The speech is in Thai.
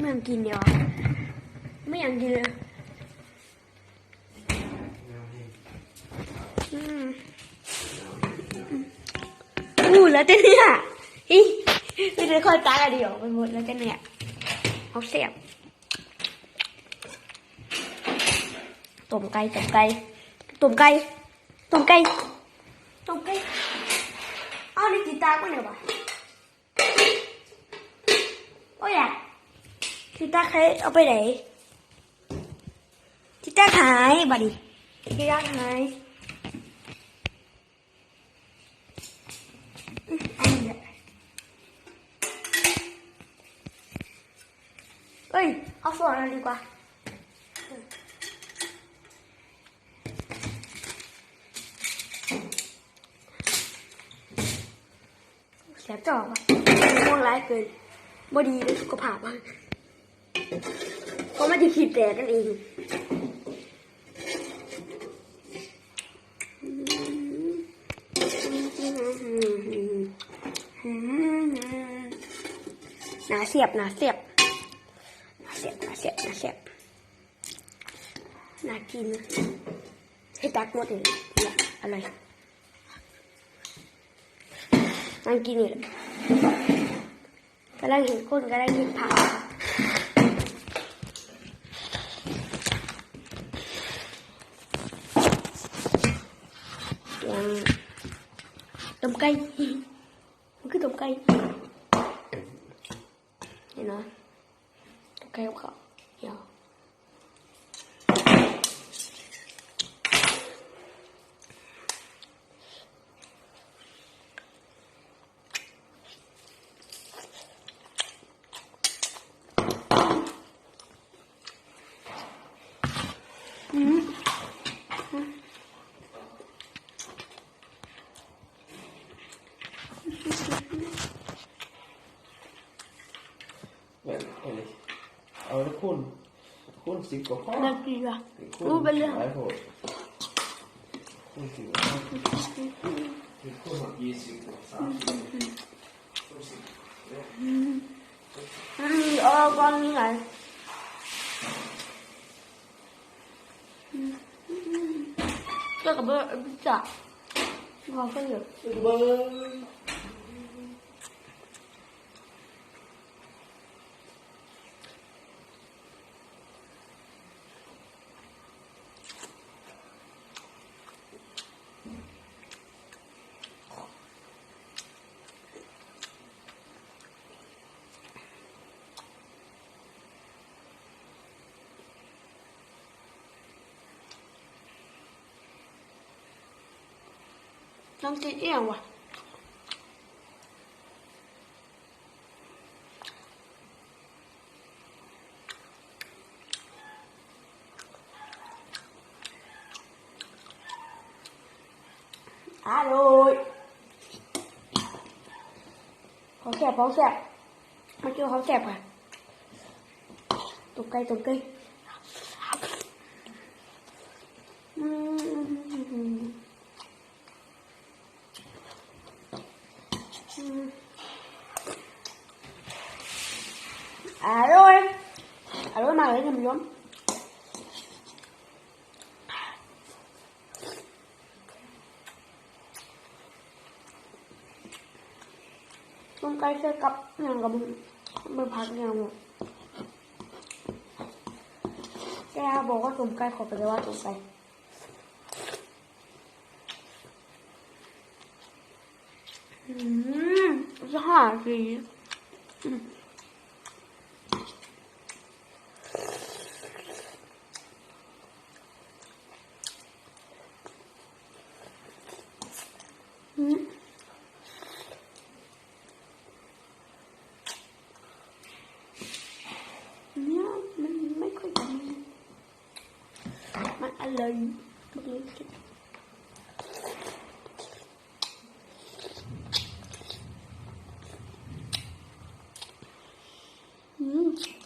ไม่อยากกินเดียว ไม่อยากกินเลยอืมอู้แล้วแต่เนี่ยฮิไม่ได้ค่อยตากันเดียวไปหมดแล้วกันเนี่ยเอาเสียบต้มไก่ต้มไก่ต้มไก่ต้มไก่ต้มไก่เอาในกีตาร์ก็เนี่ยวะโอ้ย อะกีตาร์ใครเอาไปไหนกีตาหายบัดดิกีตาหายอืมอันนี้แหละเอ้ย เอาส่วนนั้นดีกว่าแสบจอกอะม่วงร้ายเกินบดีเลยสุขภาพอะ เพราะมันจะขีดแตกกันเองหนาเสียบหนาเสียบหนาเสียบหนาเสียบหนาเสียบหนากินให้ตักหมดเลยอะไรนั่งกินอยู่เลยกำลังเห็นคนกำลังเห็นผักยัง ต้มไก่มันคือต้มไก่เห็นไหมต้มไก่กับข้าวเดี๋ยวอืม แบบเอาเลยเอาแล้วคุณคุณสิบกว่าข้อน่ากินว่ะคุณรู้ไปเรื่อง หลายโหดคุณสิบกว่าข้อคือคุณหมดยี่สิบกว่าสามสิบคุณสิบ อืมเออก้อนนี้ไงก็กับเบอร์พิซซ่าพอก็เยอะเบิ้งน้องติดเอียงว่ะอร่อยเขาแสบเขาแสบมาเจอเขาแสบค่ะตกไกลตกไกลอืม อร่อยอร่อยมากเลยท่านผู้ชมต้มไก่เส้นกับอย่างกับมือพักอย่างหมดแกบอกว่าต้มไก่ขอไปเลยว่าต้มไก่อืมจะห Spider-Man alone. Hmm.